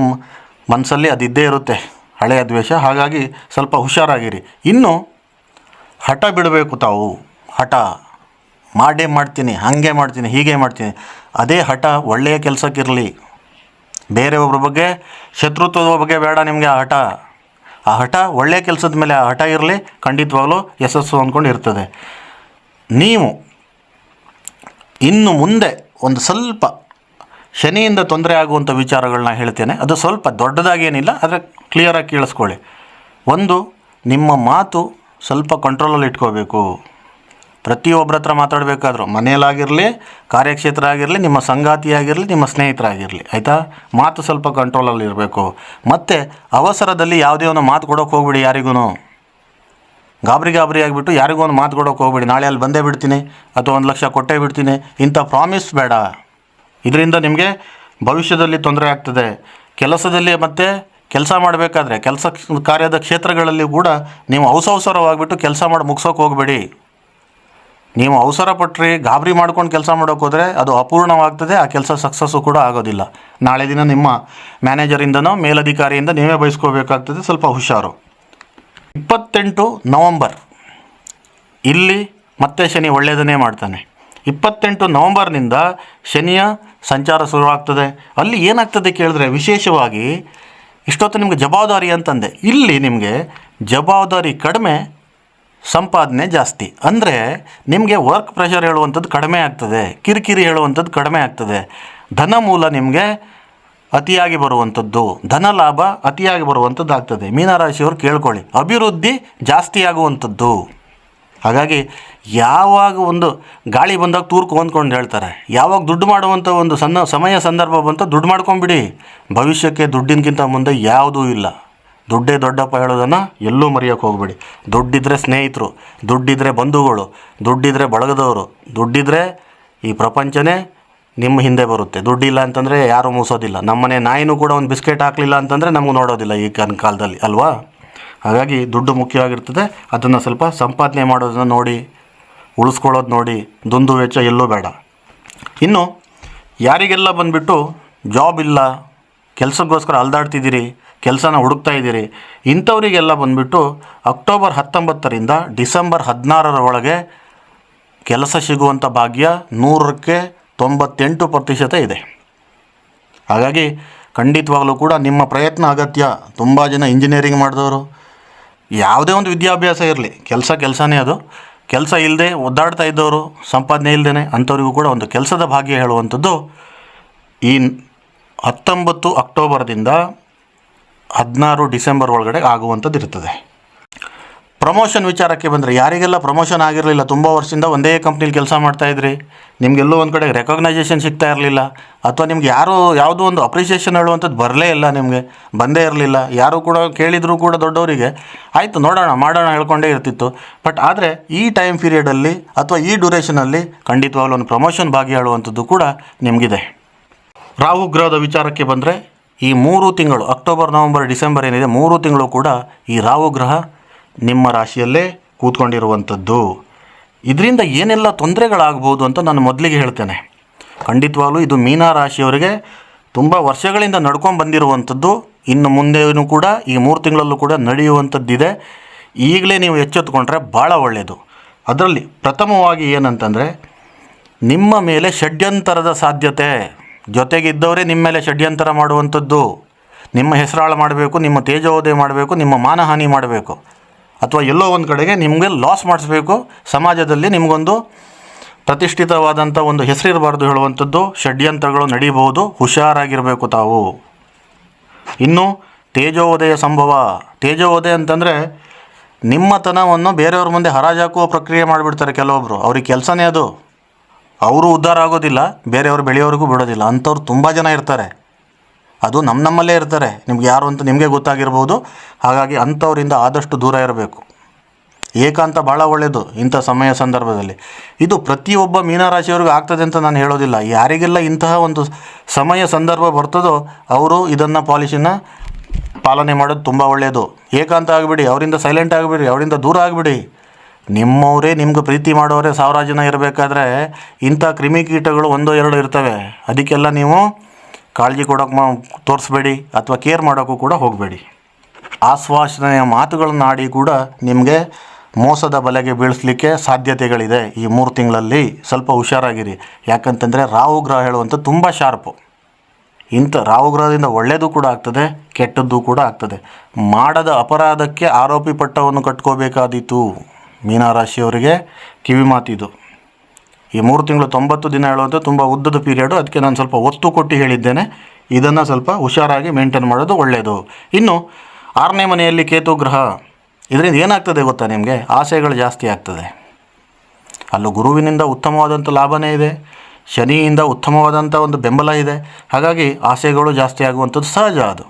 ಮನಸ್ಸಲ್ಲಿ ಅದಿದ್ದೇ ಇರುತ್ತೆ. ಹಳೆಯ ದ್ವೇಷ. ಹಾಗಾಗಿ ಸ್ವಲ್ಪ ಹುಷಾರಾಗಿರಿ. ಇನ್ನು ಹಠ ಬಿಡಬೇಕು ತಾವು. ಹಠ. ಮಾಡೇ ಮಾಡ್ತೀನಿ, ಹಾಗೆ ಮಾಡ್ತೀನಿ, ಹೀಗೆ ಮಾಡ್ತೀನಿ. ಅದೇ ಹಠ ಒಳ್ಳೆಯ ಕೆಲಸಕ್ಕಿರಲಿ. ಬೇರೆಯೊಬ್ಬರ ಬಗ್ಗೆ, ಶತ್ರುತ್ವದ ಬಗ್ಗೆ ಬೇಡ ನಿಮಗೆ ಆ ಹಠ. ಆ ಹಠ ಒಳ್ಳೆಯ ಕೆಲಸದ ಮೇಲೆ ಆ ಹಠ ಇರಲಿ, ಖಂಡಿತವಾಗಲೂ ಯಶಸ್ಸು ಅಂದ್ಕೊಂಡು ಇರ್ತದೆ. ನೀವು ಇನ್ನು ಮುಂದೆ ಒಂದು ಸ್ವಲ್ಪ ಶನಿಯಿಂದ ತೊಂದರೆ ಆಗುವಂಥ ವಿಚಾರಗಳನ್ನ ಹೇಳ್ತೇನೆ. ಅದು ಸ್ವಲ್ಪ ದೊಡ್ಡದಾಗೇನಿಲ್ಲ, ಆದರೆ ಕ್ಲಿಯರಾಗಿ ಕೇಳಿಸ್ಕೊಳ್ಳಿ. ಒಂದು, ನಿಮ್ಮ ಮಾತು ಸ್ವಲ್ಪ ಕಂಟ್ರೋಲಲ್ಲಿ ಇಟ್ಕೋಬೇಕು. ಪ್ರತಿಯೊಬ್ಬರ ಹತ್ರ ಮಾತಾಡಬೇಕಾದ್ರೂ, ಮನೆಯಲ್ಲಾಗಿರಲಿ ಕಾರ್ಯಕ್ಷೇತ್ರ ಆಗಿರಲಿ ನಿಮ್ಮ ಸಂಗಾತಿಯಾಗಿರಲಿ, ನಿಮ್ಮ ಸ್ನೇಹಿತರಾಗಿರಲಿ, ಆಯಿತಾ? ಮಾತು ಸ್ವಲ್ಪ ಕಂಟ್ರೋಲಲ್ಲಿ ಇರಬೇಕು. ಮತ್ತು ಅವಸರದಲ್ಲಿ ಯಾವುದೇ ಒಂದು ಮಾತು ಕೊಡೋಕೆ ಹೋಗ್ಬಿಡಿ ಯಾರಿಗೂ ಗಾಬರಿ ಗಾಬರಿ ಆಗಿಬಿಟ್ಟು ಯಾರಿಗೂ ಒಂದು ಮಾತು ಕೊಡೋಕೆ ಹೋಗ್ಬಿಡಿ. ನಾಳೆ ಅಲ್ಲಿ ಬಂದೇ ಬಿಡ್ತೀನಿ, ಅಥವಾ ಒಂದು ಲಕ್ಷ ಕೊಟ್ಟೇ ಬಿಡ್ತೀನಿ. ಇಂಥ ಪ್ರಾಮಿಸ್ ಬೇಡ. ಇದರಿಂದ ನಿಮಗೆ ಭವಿಷ್ಯದಲ್ಲಿ ತೊಂದರೆ ಆಗ್ತದೆ. ಕೆಲಸದಲ್ಲಿ ಮತ್ತು ಕೆಲಸ ಮಾಡಬೇಕಾದ್ರೆ ಕೆಲಸ ಕಾರ್ಯದ ಕ್ಷೇತ್ರಗಳಲ್ಲಿ ಕೂಡ ನೀವು ಅವಸರವಾಗಿಬಿಟ್ಟು ಕೆಲಸ ಮಾಡಿ ಮುಗಿಸೋಕೆ ಹೋಗಬೇಡಿ. ನೀವು ಅವಸರ ಪಟ್ಟರೆ ಗಾಬರಿ ಮಾಡ್ಕೊಂಡು ಕೆಲಸ ಮಾಡೋಕೆ ಹೋದರೆ ಅದು ಅಪೂರ್ಣವಾಗ್ತದೆ, ಆ ಕೆಲಸ ಸಕ್ಸಸ್ಸು ಕೂಡ ಆಗೋದಿಲ್ಲ. ನಾಳೆ ದಿನ ನಿಮ್ಮ ಮ್ಯಾನೇಜರಿಂದನೋ ಮೇಲಧಿಕಾರಿಯಿಂದ ನೀವೇ ಬಯಸ್ಕೋಬೇಕಾಗ್ತದೆ, ಸ್ವಲ್ಪ ಹುಷಾರು. ಇಪ್ಪತ್ತೆಂಟು ನವಂಬರ್. ಇಲ್ಲಿ ಮತ್ತೆ ಶನಿ ಒಳ್ಳೆಯದನ್ನೇ ಮಾಡ್ತಾನೆ. ಇಪ್ಪತ್ತೆಂಟು ನವಂಬರ್ನಿಂದ ಶನಿಯ ಸಂಚಾರ ಶುರುವಾಗ್ತದೆ. ಅಲ್ಲಿ ಏನಾಗ್ತದೆ ಕೇಳಿದ್ರೆ ವಿಶೇಷವಾಗಿ ಇಷ್ಟೊತ್ತು ನಿಮಗೆ ಜವಾಬ್ದಾರಿ ಅಂತಂದೆ. ಇಲ್ಲಿ ನಿಮಗೆ ಜವಾಬ್ದಾರಿ ಕಡಿಮೆ, ಸಂಪಾದನೆ ಜಾಸ್ತಿ. ಅಂದರೆ ನಿಮಗೆ ವರ್ಕ್ ಪ್ರೆಷರ್ ಹೇಳುವಂಥದ್ದು ಕಡಿಮೆ ಆಗ್ತದೆ, ಕಿರಿಕಿರಿ ಹೇಳುವಂಥದ್ದು ಕಡಿಮೆ ಆಗ್ತದೆ. ಧನ ಮೂಲ ನಿಮಗೆ ಅತಿಯಾಗಿ ಬರುವಂಥದ್ದು, ಧನ ಲಾಭ ಅತಿಯಾಗಿ ಬರುವಂಥದ್ದು ಆಗ್ತದೆ ಮೀನರಾಶಿಯವರು ಕೇಳ್ಕೊಳ್ಳಿ. ಅಭಿವೃದ್ಧಿ ಜಾಸ್ತಿ ಆಗುವಂಥದ್ದು. ಹಾಗಾಗಿ ಯಾವಾಗ ಒಂದು ಗಾಳಿ ಬಂದಾಗ ತೂರ್ಕು ಅಂದ್ಕೊಂಡು ಹೇಳ್ತಾರೆ, ಯಾವಾಗ ದುಡ್ಡು ಮಾಡುವಂಥ ಒಂದು ಸಣ್ಣ ಸಮಯ ಸಂದರ್ಭ ಬಂತು ದುಡ್ಡು ಮಾಡ್ಕೊಂಬಿಡಿ. ಭವಿಷ್ಯಕ್ಕೆ ದುಡ್ಡಿನಕ್ಕಿಂತ ಮುಂದೆ ಯಾವುದೂ ಇಲ್ಲ. ದುಡ್ಡೇ ದೊಡ್ಡಪ್ಪ ಹೇಳೋದನ್ನು ಎಲ್ಲೂ ಮರೆಯೋಕ್ಕೆ ಹೋಗ್ಬೇಡಿ. ದುಡ್ಡಿದ್ರೆ ಸ್ನೇಹಿತರು, ದುಡ್ಡಿದ್ರೆ ಬಂಧುಗಳು, ದುಡ್ಡಿದ್ರೆ ಬಳಗದವರು, ದುಡ್ಡಿದ್ರೆ ಈ ಪ್ರಪಂಚನೇ ನಿಮ್ಮ ಹಿಂದೆ ಬರುತ್ತೆ. ದುಡ್ಡಿಲ್ಲ ಅಂತಂದರೆ ಯಾರೂ ಮೂಸೋದಿಲ್ಲ. ನಮ್ಮನೆ ನಾಯಿನೂ ಕೂಡ ಒಂದು ಬಿಸ್ಕೆಟ್ ಹಾಕಲಿಲ್ಲ ಅಂತಂದರೆ ನಮಗೆ ನೋಡೋದಿಲ್ಲ ಈ ಕಾಲ ಕಾಲದಲ್ಲಿ, ಅಲ್ವಾ? ಹಾಗಾಗಿ ದುಡ್ಡು ಮುಖ್ಯವಾಗಿರ್ತದೆ ಅದನ್ನು ಸ್ವಲ್ಪ ಸಂಪಾದನೆ ಮಾಡೋದನ್ನು ನೋಡಿ, ಉಳಿಸ್ಕೊಳ್ಳೋದು ನೋಡಿ, ದುಂದು ವೆಚ್ಚ ಎಲ್ಲೂ ಬೇಡ. ಇನ್ನು, ಯಾರಿಗೆಲ್ಲ ಬಂದುಬಿಟ್ಟು ಜಾಬ್ ಇಲ್ಲ, ಕೆಲಸಕ್ಕೋಸ್ಕರ ಅಲ್ದಾಡ್ತಿದ್ದೀರಿ, ಕೆಲಸನ ಹುಡುಕ್ತಾ ಇದ್ದೀರಿ, ಇಂಥವರಿಗೆಲ್ಲ ಬಂದುಬಿಟ್ಟು ಅಕ್ಟೋಬರ್ ಹತ್ತೊಂಬತ್ತರಿಂದ ಡಿಸೆಂಬರ್ ಹದಿನಾರರ ಒಳಗೆ ಕೆಲಸ ಸಿಗುವಂಥ ಭಾಗ್ಯ ನೂರಕ್ಕೆ ತೊಂಬತ್ತೆಂಟು ಪ್ರತಿಶತ ಇದೆ. ಹಾಗಾಗಿ ಖಂಡಿತವಾಗಲೂ ಕೂಡ ನಿಮ್ಮ ಪ್ರಯತ್ನ ಅಗತ್ಯ. ತುಂಬ ಜನ ಇಂಜಿನಿಯರಿಂಗ್ ಮಾಡಿದವರು ಯಾವುದೇ ಒಂದು ವಿದ್ಯಾಭ್ಯಾಸ ಇರಲಿ, ಕೆಲಸ ಕೆಲಸನೇ ಅದು. ಕೆಲಸ ಇಲ್ಲದೆ ಒದ್ದಾಡ್ತಾ ಇದ್ದವರು, ಸಂಪಾದನೆ ಇಲ್ಲದೇ ಅಂಥವರಿಗೂ ಕೂಡ ಒಂದು ಕೆಲಸದ ಭಾಗ್ಯ ಹೇಳುವಂಥದ್ದು ಈ ಹತ್ತೊಂಬತ್ತು ಅಕ್ಟೋಬರ್ದಿಂದ ಹದಿನಾರು ಡಿಸೆಂಬರ್ ಒಳಗಡೆ ಆಗುವಂಥದ್ದು ಇರ್ತದೆ. ಪ್ರಮೋಷನ್ ವಿಚಾರಕ್ಕೆ ಬಂದರೆ ಯಾರಿಗೆಲ್ಲ ಪ್ರಮೋಷನ್ ಆಗಿರಲಿಲ್ಲ? ತುಂಬ ವರ್ಷದಿಂದ ಒಂದೇ ಕಂಪ್ನಿಲಿ ಕೆಲಸ ಮಾಡ್ತಾಯಿದ್ರಿ ನಿಮಗೆಲ್ಲೋ ಒಂದು ಕಡೆ ರೆಕಗ್ನೈಸೇಷನ್ ಸಿಗ್ತಾ ಇರಲಿಲ್ಲ. ಅಥವಾ ನಿಮ್ಗೆ ಯಾರೂ ಯಾವುದೋ ಒಂದು ಅಪ್ರಿಷಿಯೇಷನ್ ಹೇಳುವಂಥದ್ದು ಬರಲೇ ಇಲ್ಲ ನಿಮಗೆ, ಬಂದೇ ಇರಲಿಲ್ಲ. ಯಾರು ಕೂಡ ಕೇಳಿದರೂ ಕೂಡ ದೊಡ್ಡವರಿಗೆ, ಆಯಿತು ನೋಡೋಣ, ಮಾಡೋಣ, ಹೇಳ್ಕೊಂಡೇ ಇರ್ತಿತ್ತು. ಬಟ್ ಆದರೆ ಈ ಟೈಮ್ ಪೀರಿಯಡಲ್ಲಿ ಅಥವಾ ಈ ಡ್ಯೂರೇಷನಲ್ಲಿ ಖಂಡಿತವಾಗ್ಲೂ ಒಂದು ಪ್ರಮೋಷನ್ ಭಾಗಿಯಾಳುವಂಥದ್ದು ಕೂಡ ನಿಮಗಿದೆ. ರಾಹು ಗ್ರಹದ ವಿಚಾರಕ್ಕೆ ಬಂದರೆ ಈ ಮೂರು ತಿಂಗಳು ಅಕ್ಟೋಬರ್ ನವಂಬರ್ ಡಿಸೆಂಬರ್ ಏನಿದೆ, ಮೂರು ತಿಂಗಳು ಕೂಡ ಈ ರಾಹು ಗ್ರಹ ನಿಮ್ಮ ರಾಶಿಯಲ್ಲೇ ಕೂತ್ಕೊಂಡಿರುವಂಥದ್ದು. ಇದರಿಂದ ಏನೆಲ್ಲ ತೊಂದರೆಗಳಾಗ್ಬೋದು ಅಂತ ನಾನು ಮೊದಲಿಗೆ ಹೇಳ್ತೇನೆ. ಖಂಡಿತವಾಗ್ಲೂ ಇದು ಮೀನ ರಾಶಿಯವರಿಗೆ ತುಂಬ ವರ್ಷಗಳಿಂದ ನಡ್ಕೊಂಡು ಬಂದಿರುವಂಥದ್ದು. ಇನ್ನು ಮುಂದೆಯೂ ಕೂಡ, ಈ ಮೂರು ತಿಂಗಳಲ್ಲೂ ಕೂಡ ನಡೆಯುವಂಥದ್ದಿದೆ. ಈಗಲೇ ನೀವು ಎಚ್ಚೆತ್ತುಕೊಂಡ್ರೆ ಭಾಳ ಒಳ್ಳೆಯದು ಅದರಲ್ಲಿ ಪ್ರಥಮವಾಗಿ ಏನಂತಂದರೆ, ನಿಮ್ಮ ಮೇಲೆ ಷಡ್ಯಂತರದ ಸಾಧ್ಯತೆ. ಜೊತೆಗಿದ್ದವರೇ ನಿಮ್ಮ ಮೇಲೆ ಷಡ್ಯಂತರ ಮಾಡುವಂಥದ್ದು. ನಿಮ್ಮ ಹೆಸರಾಳು ಮಾಡಬೇಕು, ನಿಮ್ಮ ತೇಜೋದಯ ಮಾಡಬೇಕು, ನಿಮ್ಮ ಮಾನಹಾನಿ ಮಾಡಬೇಕು. ಅಥವಾ ಎಲ್ಲೋ ಒಂದು ಕಡೆಗೆ ನಿಮಗೆ ಲಾಸ್ ಮಾಡಿಸ್ಬೇಕು. ಸಮಾಜದಲ್ಲಿ ನಿಮಗೊಂದು ಪ್ರತಿಷ್ಠಿತವಾದಂಥ ಒಂದು ಹೆಸರಿರಬಾರ್ದು ಹೇಳುವಂಥದ್ದು. ಷಡ್ಯಂತ್ರಗಳು ನಡೀಬಹುದು. ಹುಷಾರಾಗಿರಬೇಕು ತಾವು. ಇನ್ನು ತೇಜೋದಯ ಸಂಭವ. ತೇಜೋದಯ ಅಂತಂದರೆ ನಿಮ್ಮತನವನ್ನು ಬೇರೆಯವ್ರ ಮುಂದೆ ಹರಾಜಾಕುವ ಪ್ರಕ್ರಿಯೆ ಮಾಡಿಬಿಡ್ತಾರೆ ಕೆಲವೊಬ್ಬರು ಅವ್ರಿಗೆ ಕೆಲಸನೇ ಅದು. ಅವರು ಉದ್ಧಾರ ಆಗೋದಿಲ್ಲ, ಬೇರೆಯವರು ಬೆಳೆಯೋರಿಗೂ ಬಿಡೋದಿಲ್ಲ. ಅಂಥವ್ರು ತುಂಬ ಜನ ಇರ್ತಾರೆ. ಅದು ನಮ್ಮ ನಮ್ಮಲ್ಲೇ ಇರ್ತಾರೆ. ನಿಮ್ಗೆ ಯಾರು ಅಂತ ನಿಮಗೆ ಗೊತ್ತಾಗಿರ್ಬೋದು. ಹಾಗಾಗಿ ಅಂಥವರಿಂದ ಆದಷ್ಟು ದೂರ ಇರಬೇಕು. ಏಕಾಂತ ಭಾಳ ಒಳ್ಳೆಯದು ಇಂಥ ಸಮಯ ಸಂದರ್ಭದಲ್ಲಿ. ಇದು ಪ್ರತಿಯೊಬ್ಬ ಮೀನರಾಶಿಯವ್ರಿಗೂ ಆಗ್ತದೆ ಅಂತ ನಾನು ಹೇಳೋದಿಲ್ಲ. ಯಾರಿಗೆಲ್ಲ ಇಂತಹ ಒಂದು ಸಮಯ ಸಂದರ್ಭ ಬರ್ತದೋ ಅವರು ಇದನ್ನು ಪಾಲಿಸಿನ ಪಾಲನೆ ಮಾಡೋದು ತುಂಬ ಒಳ್ಳೆಯದು ಏಕಾಂತ ಆಗಿಬಿಡಿ, ಅವರಿಂದ ಸೈಲೆಂಟ್ ಆಗಿಬಿಡಿ, ಅವರಿಂದ ದೂರ ಆಗಿಬಿಡಿ. ನಿಮ್ಮವರೇ ನಿಮ್ಗೆ ಪ್ರೀತಿ ಮಾಡೋರೇ ಸಾವಿರ ಜನ ಇರಬೇಕಾದ್ರೆ ಇಂಥ ಕ್ರಿಮಿಕೀಟಗಳು ಒಂದೋ ಎರಡು ಇರ್ತವೆ. ಅದಕ್ಕೆಲ್ಲ ನೀವು ಕಾಳಜಿ ಕೊಡೋಕೆ ತೋರಿಸ್ಬೇಡಿ ಅಥವಾ ಕೇರ್ ಮಾಡೋಕ್ಕೂ ಕೂಡ ಹೋಗಬೇಡಿ. ಆಶ್ವಾಸನೆಯ ಮಾತುಗಳನ್ನು ಆಡಿ ಕೂಡ ನಿಮಗೆ ಮೋಸದ ಬಲೆಗೆ ಬೀಳಿಸ್ಲಿಕ್ಕೆ ಸಾಧ್ಯತೆಗಳಿದೆ ಈ ಮೂರು ತಿಂಗಳಲ್ಲಿ. ಸ್ವಲ್ಪ ಹುಷಾರಾಗಿರಿ. ಯಾಕಂತಂದರೆ ರಾಹು ಗ್ರಹ ಹೇಳುವಂಥ ತುಂಬ ಶಾರ್ಪು. ಇಂಥ ರಾಹು ಗ್ರಹದಿಂದ ಒಳ್ಳೆಯದು ಕೂಡ ಆಗ್ತದೆ, ಕೆಟ್ಟದ್ದು ಕೂಡ ಆಗ್ತದೆ. ಮಾಡದ ಅಪರಾಧಕ್ಕೆ ಆರೋಪಿ ಪಟ್ಟವನ್ನು ಕಟ್ಕೋಬೇಕಾದೀತು. ಮೀನರಾಶಿಯವರಿಗೆ ಕಿವಿ ಮಾತಿದು ಈ ಮೂರು ತಿಂಗಳು ತೊಂಬತ್ತು ದಿನ ಹೇಳುವಂಥ ತುಂಬ ಉದ್ದದ ಪೀರಿಯಡು ಅದಕ್ಕೆ ನಾನು ಸ್ವಲ್ಪ ಒತ್ತು ಕೊಟ್ಟು ಹೇಳಿದ್ದೇನೆ. ಇದನ್ನು ಸ್ವಲ್ಪ ಹುಷಾರಾಗಿ ಮೇಂಟೈನ್ ಮಾಡೋದು ಒಳ್ಳೆಯದು ಇನ್ನು ಆರನೇ ಮನೆಯಲ್ಲಿ ಕೇತು ಗ್ರಹ. ಇದರಿಂದ ಏನಾಗ್ತದೆ ಗೊತ್ತಾ ನಿಮಗೆ? ಆಸೆಗಳು ಜಾಸ್ತಿ ಆಗ್ತದೆ. ಅಲ್ಲೂ ಗುರುವಿನಿಂದ ಉತ್ತಮವಾದಂಥ ಲಾಭನೇ ಇದೆ. ಶನಿಯಿಂದ ಉತ್ತಮವಾದಂಥ ಒಂದು ಬೆಂಬಲ ಇದೆ. ಹಾಗಾಗಿ ಆಸೆಗಳು ಜಾಸ್ತಿ ಆಗುವಂಥದ್ದು ಸಹಜ ಅದು.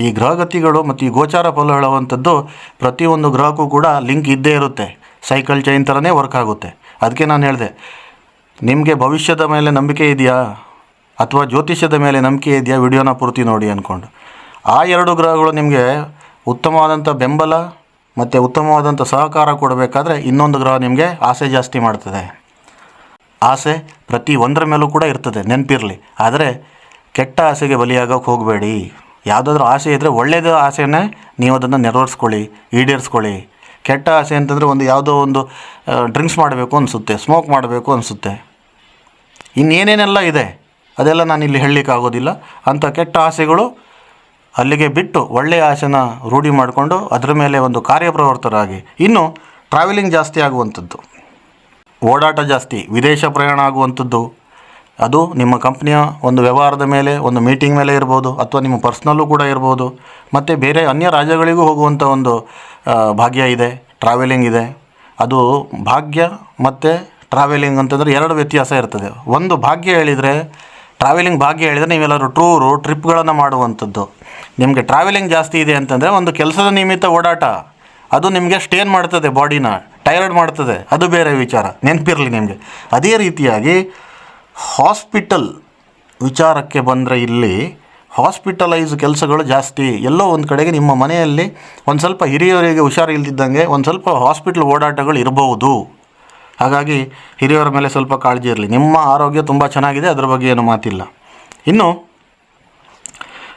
ಈ ಗ್ರಹಗತಿಗಳು ಮತ್ತು ಈ ಗೋಚಾರ ಫಲ ಹೇಳುವಂಥದ್ದು ಪ್ರತಿಯೊಂದು ಗ್ರಹಕ್ಕೂ ಕೂಡ ಲಿಂಕ್ ಇದ್ದೇ ಇರುತ್ತೆ. ಸೈಕಲ್ ಚೈನ್ ಥರನೇ ವರ್ಕ್ ಆಗುತ್ತೆ. ಅದಕ್ಕೆ ನಾನು ಹೇಳಿದೆ ನಿಮಗೆ ಭವಿಷ್ಯದ ಮೇಲೆ ನಂಬಿಕೆ ಇದೆಯಾ? ಅಥವಾ ಜ್ಯೋತಿಷ್ಯದ ಮೇಲೆ ನಂಬಿಕೆ ಇದೆಯಾ? ವಿಡಿಯೋನ ಪೂರ್ತಿ ನೋಡಿ ಅಂದ್ಕೊಂಡು ಆ ಎರಡು ಗ್ರಹಗಳು ನಿಮಗೆ ಉತ್ತಮವಾದಂಥ ಬೆಂಬಲ ಮತ್ತು ಉತ್ತಮವಾದಂಥ ಸಹಕಾರ ಕೊಡಬೇಕಾದ್ರೆ ಇನ್ನೊಂದು ಗ್ರಹ ನಿಮಗೆ ಆಸೆ ಜಾಸ್ತಿ ಮಾಡ್ತದೆ. ಆಸೆ ಪ್ರತಿ ಒಂದರ ಮೇಲೂ ಕೂಡ ಇರ್ತದೆ, ನೆನಪಿರಲಿ. ಆದರೆ ಕೆಟ್ಟ ಆಸೆಗೆ ಬಲಿಯಾಗೋಕ್ಕೆ ಹೋಗಬೇಡಿ. ಯಾವುದಾದ್ರೂ ಆಸೆ ಇದ್ದರೆ ಒಳ್ಳೆಯದು ಆಸೆನೇ ನೀವು ಅದನ್ನು ನೆರವೇರಿಸ್ಕೊಳ್ಳಿ, ಈಡೇರಿಸ್ಕೊಳ್ಳಿ. ಕೆಟ್ಟ ಆಸೆ ಅಂತಂದರೆ ಒಂದು ಯಾವುದೋ ಒಂದು ಡ್ರಿಂಕ್ಸ್ ಮಾಡಬೇಕು ಅನಿಸುತ್ತೆ, ಸ್ಮೋಕ್ ಮಾಡಬೇಕು ಅನಿಸುತ್ತೆ. ಇನ್ನೇನೇನೆಲ್ಲ ಇದೆ? ಅದೆಲ್ಲ ನಾನು ಇಲ್ಲಿ ಹೇಳಲಿಕ್ಕಾಗೋದಿಲ್ಲ. ಅಂಥ ಕೆಟ್ಟ ಆಸೆಗಳು ಅಲ್ಲಿಗೆ ಬಿಟ್ಟು ಒಳ್ಳೆಯ ಆಸೆನ ರೂಢಿ ಮಾಡಿಕೊಂಡು ಅದರ ಮೇಲೆ ಒಂದು ಕಾರ್ಯಪ್ರವರ್ತರಾಗಿ ಇನ್ನು ಟ್ರಾವೆಲಿಂಗ್ ಜಾಸ್ತಿ ಆಗುವಂಥದ್ದು. ಓಡಾಟ ಜಾಸ್ತಿ, ವಿದೇಶ ಪ್ರಯಾಣ ಆಗುವಂಥದ್ದು. ಅದು ನಿಮ್ಮ ಕಂಪ್ನಿಯ ಒಂದು ವ್ಯವಹಾರದ ಮೇಲೆ, ಒಂದು ಮೀಟಿಂಗ್ ಮೇಲೆ ಇರ್ಬೋದು, ಅಥವಾ ನಿಮ್ಮ ಪರ್ಸ್ನಲ್ಲೂ ಕೂಡ ಇರ್ಬೋದು. ಮತ್ತು ಬೇರೆ ಅನ್ಯ ರಾಜ್ಯಗಳಿಗೂ ಹೋಗುವಂಥ ಒಂದು ಭಾಗ್ಯ ಇದೆ ಟ್ರಾವೆಲಿಂಗ್ ಇದೆ. ಅದು ಭಾಗ್ಯ ಮತ್ತು ಟ್ರಾವೆಲಿಂಗ್ ಅಂತಂದರೆ ಎರಡು ವ್ಯತ್ಯಾಸ ಇರ್ತದೆ. ಒಂದು ಭಾಗ್ಯ ಹೇಳಿದರೆ ಟ್ರಾವೆಲಿಂಗ್ ಭಾಗ್ಯ ಹೇಳಿದರೆ ನೀವೆಲ್ಲರೂ ಟೂರು ಟ್ರಿಪ್ಗಳನ್ನು ಮಾಡುವಂಥದ್ದು. ನಿಮಗೆ ಟ್ರಾವೆಲಿಂಗ್ ಜಾಸ್ತಿ ಇದೆ ಅಂತಂದರೆ ಒಂದು ಕೆಲಸದ ನಿಮಿತ್ತ ಓಡಾಟ. ಅದು ನಿಮಗೆ ಸ್ಟೇನ್ ಮಾಡ್ತದೆ ಬಾಡಿನ ಟೈರ್ಡ್ ಮಾಡ್ತದೆ. ಅದು ಬೇರೆ ವಿಚಾರ. ನೆನಪಿರಲಿ ನಿಮಗೆ. ಅದೇ ರೀತಿಯಾಗಿ ಹಾಸ್ಪಿಟಲ್ ವಿಚಾರಕ್ಕೆ ಬಂದರೆ ಇಲ್ಲಿ ಹಾಸ್ಪಿಟಲೈಸ್ ಕೆಲಸಗಳು ಜಾಸ್ತಿ. ಎಲ್ಲೋ ಒಂದು ಕಡೆಗೆ ನಿಮ್ಮ ಮನೆಯಲ್ಲಿ ಒಂದು ಸ್ವಲ್ಪ ಹಿರಿಯರಿಗೆ ಹುಷಾರಿಲ್ದಿದ್ದಂಗೆ ಒಂದು ಸ್ವಲ್ಪ ಹಾಸ್ಪಿಟ್ಲ್ ಓಡಾಟಗಳು ಇರಬಹುದು ಹಾಗಾಗಿ ಹಿರಿಯವರ ಮೇಲೆ ಸ್ವಲ್ಪ ಕಾಳಜಿ ಇರಲಿ. ನಿಮ್ಮ ಆರೋಗ್ಯ ತುಂಬ ಚೆನ್ನಾಗಿದೆ, ಅದ್ರ ಬಗ್ಗೆ ಏನು ಮಾತಿಲ್ಲ. ಇನ್ನು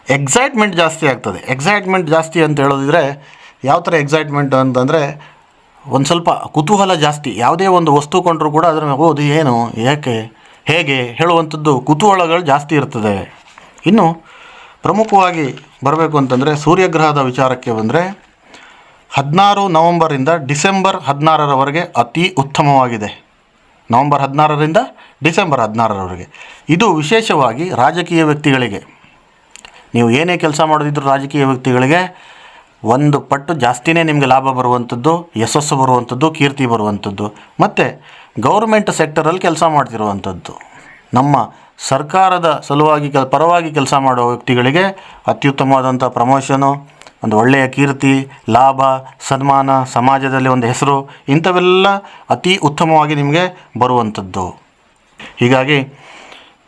ಎಕ್ಸೈಟ್ಮೆಂಟ್ ಜಾಸ್ತಿ ಆಗ್ತದೆ. ಎಕ್ಸೈಟ್ಮೆಂಟ್ ಜಾಸ್ತಿ ಅಂತ ಹೇಳೋದಿದ್ರೆ, ಯಾವ ಥರ ಎಕ್ಸೈಟ್ಮೆಂಟ್ ಅಂತಂದರೆ, ಒಂದು ಸ್ವಲ್ಪ ಕುತೂಹಲ ಜಾಸ್ತಿ. ಯಾವುದೇ ಒಂದು ವಸ್ತು ಕೊಂಡರೂ ಕೂಡ ಅದರ ಓದು ಏನು, ಯಾಕೆ, ಹೇಗೆ ಹೇಳುವಂಥದ್ದು ಕುತೂಹಲಗಳು ಜಾಸ್ತಿ ಇರ್ತದೆ. ಇನ್ನು, ಪ್ರಮುಖವಾಗಿ ಬರಬೇಕು ಅಂತಂದರೆ ಸೂರ್ಯಗ್ರಹದ ವಿಚಾರಕ್ಕೆ ಬಂದರೆ ಹದಿನಾರು ನವಂಬರಿಂದ ಡಿಸೆಂಬರ್ ಹದಿನಾರರವರೆಗೆ ಅತಿ ಉತ್ತಮವಾಗಿದೆ. ನವಂಬರ್ ಹದಿನಾರರಿಂದ ಡಿಸೆಂಬರ್ ಹದಿನಾರರವರೆಗೆ. ಇದು ವಿಶೇಷವಾಗಿ ರಾಜಕೀಯ ವ್ಯಕ್ತಿಗಳಿಗೆ. ನೀವು ಏನೇ ಕೆಲಸ ಮಾಡೋದಿದ್ರು ರಾಜಕೀಯ ವ್ಯಕ್ತಿಗಳಿಗೆ ಒಂದು ಪಟ್ಟು ಜಾಸ್ತಿನೇ ನಿಮಗೆ ಲಾಭ ಬರುವಂಥದ್ದು, ಯಶಸ್ಸು ಬರುವಂಥದ್ದು, ಕೀರ್ತಿ ಬರುವಂಥದ್ದು. ಮತ್ತು ಗೌರ್ಮೆಂಟ್ ಸೆಕ್ಟರಲ್ಲಿ ಕೆಲಸ ಮಾಡ್ತಿರುವಂಥದ್ದು. ನಮ್ಮ ಸರ್ಕಾರದ ಸಲುವಾಗಿ ಕೆಲ ಪರವಾಗಿ ಕೆಲಸ ಮಾಡುವ ವ್ಯಕ್ತಿಗಳಿಗೆ ಅತ್ಯುತ್ತಮವಾದಂಥ ಪ್ರಮೋಷನು ಒಂದು ಒಳ್ಳೆಯ ಕೀರ್ತಿ, ಲಾಭ, ಸನ್ಮಾನ, ಸಮಾಜದಲ್ಲಿ ಒಂದು ಹೆಸರು, ಇಂಥವೆಲ್ಲ ಅತಿ ಉತ್ತಮವಾಗಿ ನಿಮಗೆ ಬರುವಂಥದ್ದು. ಹೀಗಾಗಿ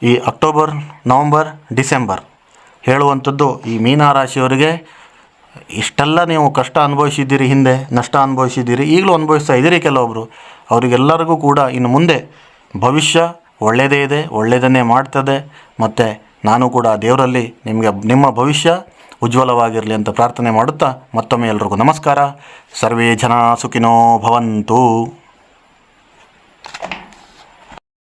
ಈ ಅಕ್ಟೋಬರ್, ನವಂಬರ್, ಡಿಸೆಂಬರ್ ಹೇಳುವಂಥದ್ದು ಈ ಮೀನ ರಾಶಿಯವರಿಗೆ ಇಷ್ಟೆಲ್ಲ ನೀವು ಕಷ್ಟ ಅನುಭವಿಸಿದ್ದೀರಿ ಹಿಂದೆ, ನಷ್ಟ ಅನುಭವಿಸಿದ್ದೀರಿ, ಈಗಲೂ ಅನುಭವಿಸ್ತಾ ಇದ್ದೀರಿ ಕೆಲವೊಬ್ಬರು ಅವರಿಗೆಲ್ಲರಿಗೂ ಕೂಡ ಇನ್ನು ಮುಂದೆ ಭವಿಷ್ಯ ಒಳ್ಳೆಯದೇ ಇದೆ, ಒಳ್ಳೆಯದನ್ನೇ ಮಾಡ್ತದೆ. ಮತ್ತು ನಾನು ಕೂಡ ದೇವರಲ್ಲಿ ನಿಮಗೆ, ನಿಮ್ಮ ಭವಿಷ್ಯ ಉಜ್ವಲವಾಗಿರಲಿ ಅಂತ ಪ್ರಾರ್ಥನೆ ಮಾಡುತ್ತಾ ಮತ್ತೊಮ್ಮೆ ಎಲ್ರಿಗೂ ನಮಸ್ಕಾರ. ಸರ್ವೇ ಜನ ಸುಖಿನೋ ಭವಂತು.